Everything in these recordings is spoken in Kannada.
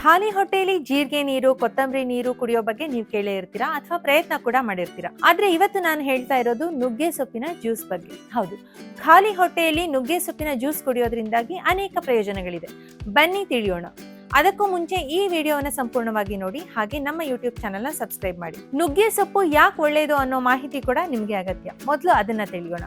ಖಾಲಿ ಹೊಟ್ಟೆಯಲ್ಲಿ ಜೀರಿಗೆ ನೀರು, ಕೊತ್ತಂಬರಿ ನೀರು ಕುಡಿಯೋ ಬಗ್ಗೆ ನೀವು ಕೇಳೇ ಇರ್ತೀರಾ ಅಥವಾ ಪ್ರಯತ್ನ ಕೂಡ ಮಾಡಿರ್ತೀರಾ? ಆದ್ರೆ ಇವತ್ತು ನಾನು ಹೇಳ್ತಾ ಇರೋದು ನುಗ್ಗೆ ಸೊಪ್ಪಿನ ಜ್ಯೂಸ್ ಬಗ್ಗೆ. ಹೌದು ಖಾಲಿ ಹೊಟ್ಟೆಯಲ್ಲಿ ನುಗ್ಗೆ ಸೊಪ್ಪಿನ ಜ್ಯೂಸ್ ಕುಡಿಯೋದ್ರಿಂದಾಗಿ ಅನೇಕ ಪ್ರಯೋಜನಗಳಿದೆ. ಬನ್ನಿ ತಿಳಿಯೋಣ. ಅದಕ್ಕೂ ಮುಂಚೆ ಈ ವಿಡಿಯೋನ ಸಂಪೂರ್ಣವಾಗಿ ನೋಡಿ, ಹಾಗೆ ನಮ್ಮ ಯೂಟ್ಯೂಬ್ ಚಾನೆಲ್ನ ಸಬ್ಸ್ಕ್ರೈಬ್ ಮಾಡಿ. ನುಗ್ಗೆ ಸೊಪ್ಪು ಯಾಕೆ ಒಳ್ಳೆಯದು ಅನ್ನೋ ಮಾಹಿತಿ ಕೂಡ ನಿಮಗೆ ಅಗತ್ಯ. ಮೊದಲು ಅದನ್ನ ತಿಳಿಯೋಣ.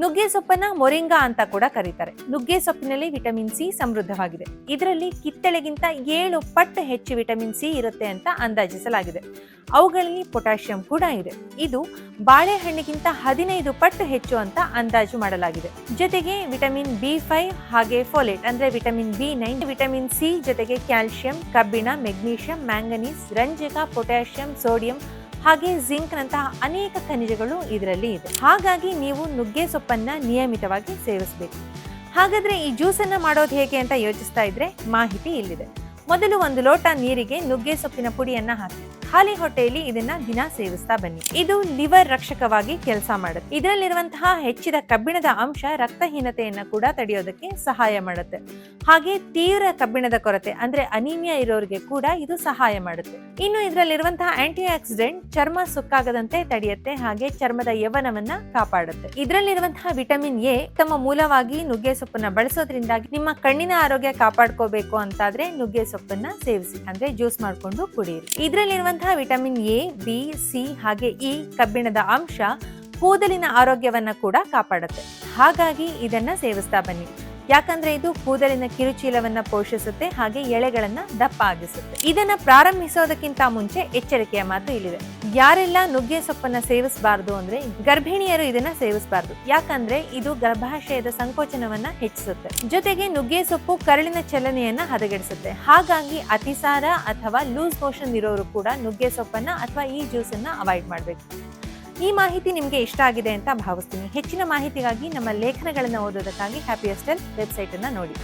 ನುಗ್ಗೆ ಸೊಪ್ಪನ್ನ ಮೊರಿಂಗಾ ಅಂತ ಕೂಡ ಕರೀತಾರೆ. ನುಗ್ಗೆ ಸೊಪ್ಪಿನಲ್ಲಿ ವಿಟಮಿನ್ ಸಿ ಸಮೃದ್ಧವಾಗಿದೆ. ಇದರಲ್ಲಿ ಕಿತ್ತಳೆಗಿಂತ ಏಳು ಪಟ್ಟು ಹೆಚ್ಚು ವಿಟಮಿನ್ ಸಿ ಇರುತ್ತೆ ಅಂತ ಅಂದಾಜಿಸಲಾಗಿದೆ. ಅವುಗಳಲ್ಲಿ ಪೊಟ್ಯಾಷಿಯಂ ಕೂಡ ಇದೆ. ಇದು ಬಾಳೆಹಣ್ಣಿಗಿಂತ ಹದಿನೈದು ಪಟ್ಟು ಹೆಚ್ಚು ಅಂತ ಅಂದಾಜು ಮಾಡಲಾಗಿದೆ. ಜೊತೆಗೆ ವಿಟಮಿನ್ ಬಿ ಫೈವ್ ಹಾಗೆ ಫೋಲೇಟ್ ಅಂದ್ರೆ vitamin B nine, vitamin C ಜೊತೆಗೆ ಕ್ಯಾಲ್ಸಿಯಂ ಕಬ್ಬಿಣ, ಮೆಗ್ನೀಷಿಯಂ, ಮ್ಯಾಂಗನೀಸ್, ರಂಜಕ, ಪೊಟ್ಯಾಷಿಯಂ, ಸೋಡಿಯಂ ಹಾಗೆ ಜಿಂಕ್ ನಂತಹ ಅನೇಕ ಖನಿಜಗಳು ಇದರಲ್ಲಿ ಇದೆ. ಹಾಗಾಗಿ ನೀವು ನುಗ್ಗೆ ಸೊಪ್ಪನ್ನ ನಿಯಮಿತವಾಗಿ ಸೇವಿಸಬೇಕು. ಹಾಗಾದ್ರೆ ಈ ಜ್ಯೂಸನ್ನ ಮಾಡೋದು ಹೇಗೆ ಅಂತ ಯೋಚಿಸ್ತಾ ಇದ್ರೆ ಮಾಹಿತಿ ಇಲ್ಲಿದೆ. ಮೊದಲು ಒಂದು ಲೋಟ ನೀರಿಗೆ ನುಗ್ಗೆ ಸೊಪ್ಪಿನ ಪುಡಿಯನ್ನ ಹಾಕಿ. ಖಾಲಿ ಹೊಟ್ಟೆಯಲ್ಲಿ ಇದನ್ನ ದಿನ ಸೇವಿಸ್ತಾ ಬನ್ನಿ. ಇದು ಲಿವರ್ ರಕ್ಷಕವಾಗಿ ಕೆಲಸ ಮಾಡುತ್ತೆ. ಇದರಲ್ಲಿರುವಂತಹ ಹೆಚ್ಚಿದ ಕಬ್ಬಿಣದ ಅಂಶ ರಕ್ತಹೀನತೆಯನ್ನ ಕೂಡ ತಡೆಯೋದಕ್ಕೆ ಸಹಾಯ ಮಾಡುತ್ತೆ. ಹಾಗೆ ತೀವ್ರ ಕಬ್ಬಿಣದ ಕೊರತೆ ಅಂದ್ರೆ ಅನಿಮಿಯಾ ಇರೋರಿಗೆ ಕೂಡ ಇದು ಸಹಾಯ ಮಾಡುತ್ತೆ. ಇನ್ನು ಇದರಲ್ಲಿರುವಂತಹ ಆಂಟಿ ಆಕ್ಸಿಡೆಂಟ್ ಚರ್ಮ ಸುಕ್ಕಾಗದಂತೆ ತಡೆಯುತ್ತೆ. ಹಾಗೆ ಚರ್ಮದ ಯವನವನ್ನ ಕಾಪಾಡುತ್ತೆ. ಇದರಲ್ಲಿರುವಂತಹ ವಿಟಮಿನ್ ಎ ತಮ್ಮ ಮೂಲವಾಗಿ ನುಗ್ಗೆ ಸೊಪ್ಪನ್ನ ಬಳಸೋದ್ರಿಂದಾಗಿ ನಿಮ್ಮ ಕಣ್ಣಿನ ಆರೋಗ್ಯ ಕಾಪಾಡ್ಕೋಬೇಕು ಅಂತಾದ್ರೆ ನುಗ್ಗೆ ಸೊಪ್ಪನ್ನ ಸೇವಿಸಿ, ಅಂದ್ರೆ ಜ್ಯೂಸ್ ಮಾಡ್ಕೊಂಡು ಕುಡಿಯಿರಿ. ಇದರಲ್ಲಿರುವಂತಹ ವಿಟಮಿನ್ ಎ, ಬಿ, ಸಿ, ಹಾಗೆ ಇ ಕಬ್ಬಿಣದ ಅಂಶ ಕೂದಲಿನ ಆರೋಗ್ಯವನ್ನ ಕೂಡ ಕಾಪಾಡುತ್ತೆ. ಹಾಗಾಗಿ ಇದನ್ನ ಸೇವಿಸ್ತಾ ಬನ್ನಿ. ಯಾಕಂದ್ರೆ ಇದು ಕೂದಲಿನ ಕಿರುಚೀಲವನ್ನ ಪೋಷಿಸುತ್ತೆ, ಹಾಗೆ ಎಳೆಗಳನ್ನ ದಪ್ಪ ಆಗಿಸುತ್ತೆ ಇದನ್ನ ಪ್ರಾರಂಭಿಸೋದಕ್ಕಿಂತ ಮುಂಚೆ ಎಚ್ಚರಿಕೆಯ ಮಾತು ಇಲ್ಲಿದೆ. ಯಾರೆಲ್ಲ ನುಗ್ಗೆ ಸೊಪ್ಪನ್ನ ಸೇವಿಸಬಾರದು ಅಂದ್ರೆ ಗರ್ಭಿಣಿಯರು ಇದನ್ನ ಸೇವಿಸಬಾರದು. ಯಾಕಂದ್ರೆ ಇದು ಗರ್ಭಾಶಯದ ಸಂಕೋಚನವನ್ನ ಹೆಚ್ಚಿಸುತ್ತೆ. ಜೊತೆಗೆ ನುಗ್ಗೆ ಸೊಪ್ಪು ಕರಳಿನ ಚಲನೆಯನ್ನ ಹದಗೆಡಿಸುತ್ತೆ. ಹಾಗಾಗಿ ಅತಿಸಾರ ಅಥವಾ ಲೂಸ್ ಮೋಷನ್ ಇರೋರು ಕೂಡ ನುಗ್ಗೆ ಸೊಪ್ಪನ್ನ ಅಥವಾ ಈ ಜ್ಯೂಸ್ ಅನ್ನ ಅವಾಯ್ಡ್ ಮಾಡಬೇಕು. ಈ ಮಾಹಿತಿ ನಿಮಗೆ ಇಷ್ಟ ಆಗಿದೆ ಅಂತ ಭಾವಿಸ್ತೀನಿ. ಹೆಚ್ಚಿನ ಮಾಹಿತಿಗಾಗಿ ನಮ್ಮ ಲೇಖನಗಳನ್ನು ಓದೋದಕ್ಕಾಗಿ ಹ್ಯಾಪಿಯಸ್ಟೆಲ್ ವೆಬ್ಸೈಟ್ ಅನ್ನ ನೋಡಿ.